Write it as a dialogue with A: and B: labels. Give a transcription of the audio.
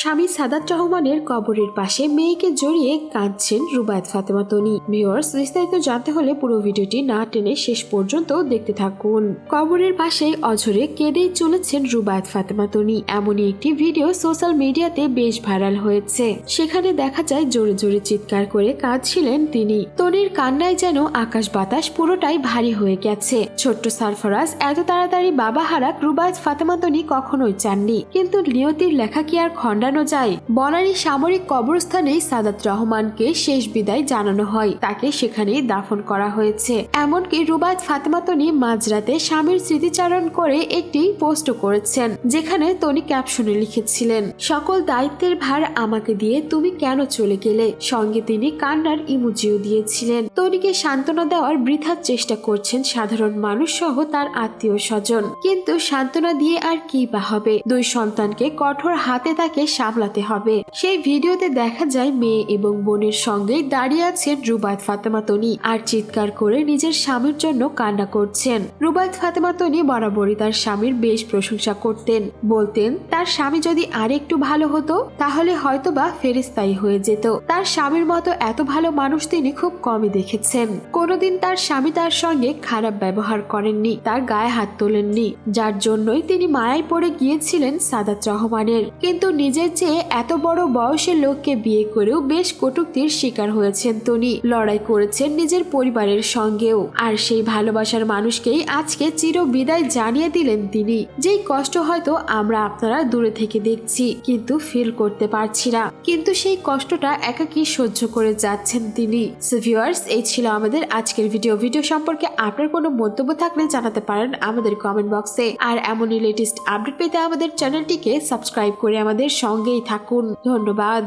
A: স্বামী সাদাত রহমানের কবরের পাশে মেয়েকে জড়িয়ে কাঁদছেন রুবায়ত ফাতেমা তনি। ভিউয়ার্স বিস্তারিত জানতে হলে পুরো ভিডিওটি না টেনে শেষ পর্যন্ত দেখতে থাকুন। কবরের পাশে অঝরে কেঁদেই চলেছেন রুবায়ত ফাতেমা তনি। এমনই একটি ভিডিও সোশ্যাল মিডিয়াতে বেশ ভাইরাল হয়েছে। সেখানে দেখা যায় জোরে জোরে চিৎকার করে কাঁদছিলেন তিনি। তনির কান্নায় যেন আকাশ বাতাস পুরোটাই ভারী হয়ে গেছে। ছোট্ট সারফরাজ, এত তাড়াতাড়ি বাবা হারাক রুবায়ত ফাতেমা তনি কখনোই চাননি। কিন্তু নিয়তির লেখা কি আর খণ্ডানো যায়, বনানী সামরিক কবরস্থানেই সাদাত রহমানকে শেষ বিদায় জানানো হয়। তাকে সেখানেই দাফন করা হয়েছে। এমনকি রুবায়ত ফাতেমা তনি মাঝরাতে স্বামীর স্মৃতিচারণ করে একটি পোস্ট করেছেন, যেখানে তনি ক্যাপশনে লিখেছিলেন, সকল দায়িত্বের ভার আমাকে দিয়ে তুমি কেন চলে গেলে? সঙ্গে তিনি কান্নার ইমোজিও দিয়েছিলেন। তনিকে সান্ত্বনা দেওয়ার বৃথার চেষ্টা করছেন সাধারণ মানুষ সহ তার আত্মীয় স্বজন। কিন্তু সান্ত্বনা দিয়ে আর কি বা হবে? দুই সন্তানকে কঠোর হাতে তাকে সামলাতে হবে। সেই ভিডিওতে দেখা যায় মেয়ে এবং বোনের সঙ্গেই দাঁড়িয়ে আছেন রুবায়ত ফাতেমা তনি আর চিৎকার করে নিজের স্বামীর জন্য কান্না করছেন। রুবায়ত ফাতেমা তনি বরাবরই তার স্বামীর বেশ প্রশংসা করতেন। বলতেন, তার স্বামী যদি আর একটু ভালো হতো, তাহলে হয়তোবা ফেরিস্তাই হয়ে যেত। তার স্বামীর মতো এত ভালো মানুষ তিনি খুব কমই দেখেছেন। কোনোদিন তার স্বামী তার সঙ্গে খারাপ ব্যবহার করেননি, তার গায়ে হাত তোলেননি। যার জন্যই তিনি মায়ায় পড়ে গিয়েছিলেন সাদাত রহমানের। কিন্তু নিজের চেয়ে এত বড় বয়সের লোককে বিয়ে করেও বেশ কটুক্তির শিকার হয়েছেন তনি। লড়াই করেছেন নিজের পরিবারের সঙ্গেও। আর সেই ভালোবাসার মানুষকেই আজকে চির বিদায় জানিয়ে দিলেন তিনি। যেই কষ্ট হয়তো আমরা আপনারা দূরে থেকে দেখছি, কিন্তু ফিল করতে পারছি না। কিন্তু সেই কষ্টটা একাকি সহ্য করে যাচ্ছেন তিনি। ভিউয়ার্স এই ছিল আমাদের আজকের ভিডিও ভিডিও সম্পর্কে আপনার কোনো মন্তব্য থাকলে জানাতে পারেন আমাদের কমেন্ট বক্সে আর এমনই লেটেস্ট আপডেট পেতে আমাদের চ্যানেলটিকে সাবস্ক্রাইব করে আমাদের সঙ্গেই থাকুন ধন্যবাদ